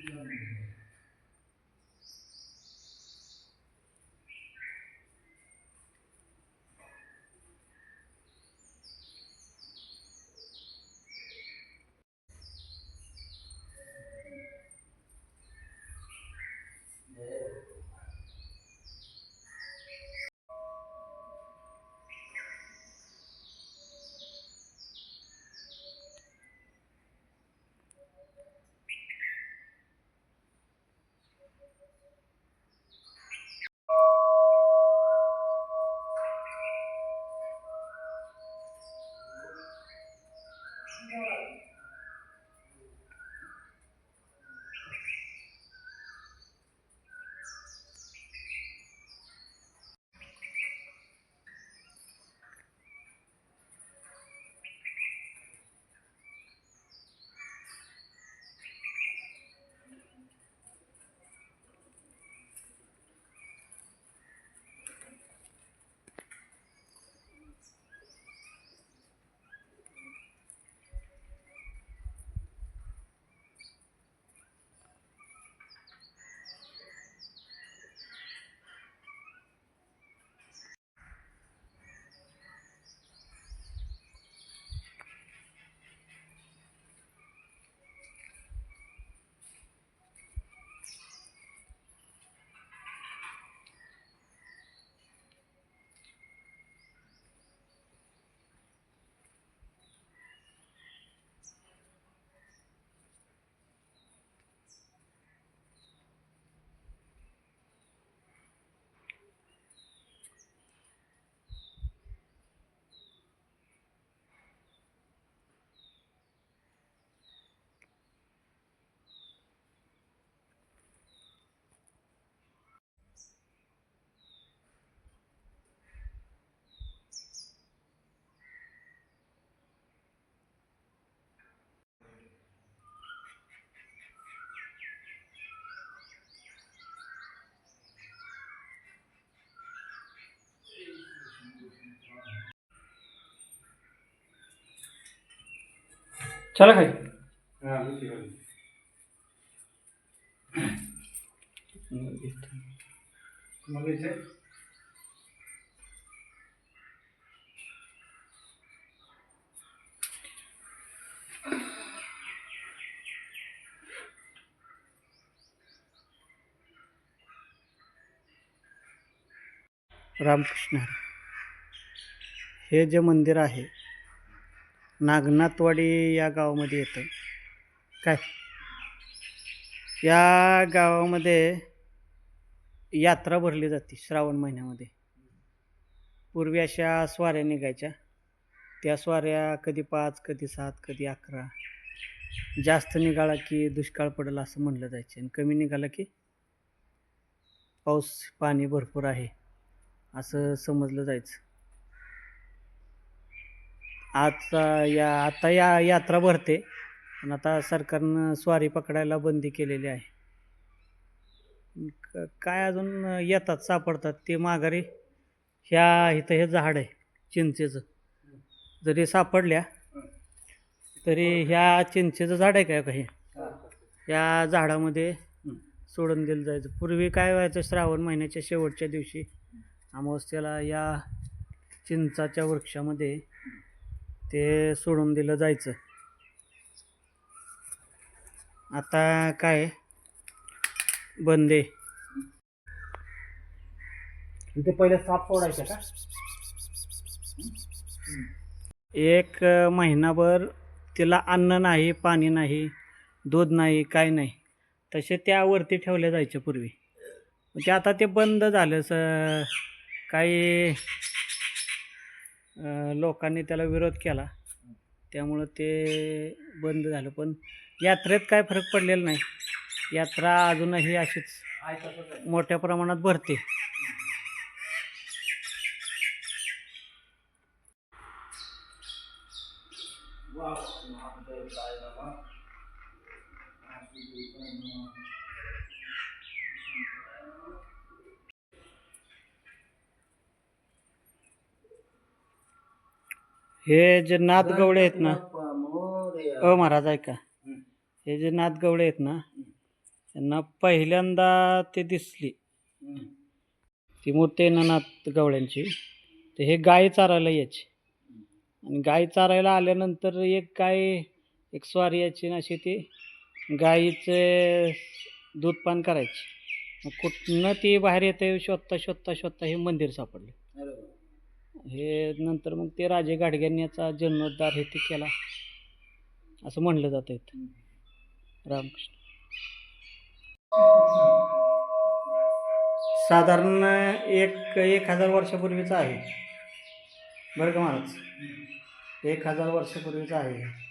चला खाली हा, मी केलं. तुम्हाला इथे रामकृष्ण. हे जे मंदिर आहे नागनाथवाडी या गावामध्ये येतं. काय? या गावामध्ये यात्रा भरली जाते श्रावण महिन्यामध्ये. पूर्वी अशा स्वाऱ्या निघायच्या. त्या स्वाऱ्या कधी पाच कधी सात कधी अकरा. जास्त निघाला की दुष्काळ पडेल असं म्हणलं जायचं. आणि कमी निघाला की पाऊस पाणी भरपूर आहे असं समजलं जायचं. आता या आता या यात्रा भरते पण आता सरकारनं स्वारी पकडायला बंदी केलेली आहे. क- काय अजून येतात सापडतात ते माघारी? ह्या इथं हे झाड आहे चिंचेचं. जरी सापडल्या तरी ह्या चिंचेचं झाड आहे काय काही या झाडामध्ये सोडून दिलं जायचं. पूर्वी काय व्हायचं श्रावण महिन्याच्या शेवटच्या दिवशी अमावस्येला या चिंचाच्या वृक्षामध्ये ते सोडून दिलं जायचं. आता काय? बंद. आहे इथे पहिले साप सोडायचे का? एक महिनाभर तिला अन्न नाही पाणी नाही दूध नाही काय नाही. तसे त्यावरती ठेवले जायचे पूर्वी. ते आता ते बंद झालं स काही लोकांनी त्याला विरोध केला. त्यामुळं ते बंद झालं. पण यात्रेत काय फरक पडलेला नाही. यात्रा अजूनही अशीच मोठ्या प्रमाणात भरते. हे जे नाथगवळे आहेत ना अ महाराज ऐका. हे जे नाथगवळे आहेत ना त्यांना पहिल्यांदा ते दिसली. ती मूर्ती आहे ना नाथ गवळ्यांची. तर हे गाय चारायला यायची. आणि गाय चारायला आल्यानंतर एक गाय एक स्वारी यायची आणि अशी ती गाईचं दूध पान करायची. मग कुठनं ती बाहेर येते शोधता शोधता शोधता हे मंदिर सापडले. हे नंतर मग ते राजे गाडग्यांनी याचा जीर्णोद्धार हे ते केला. असं म्हणलं जातं इथं. रामकृष्ण. साधारण एक एक हजार वर्षापूर्वीचं आहे. बरं का महाराज? एक हजार वर्षापूर्वीचं आहे.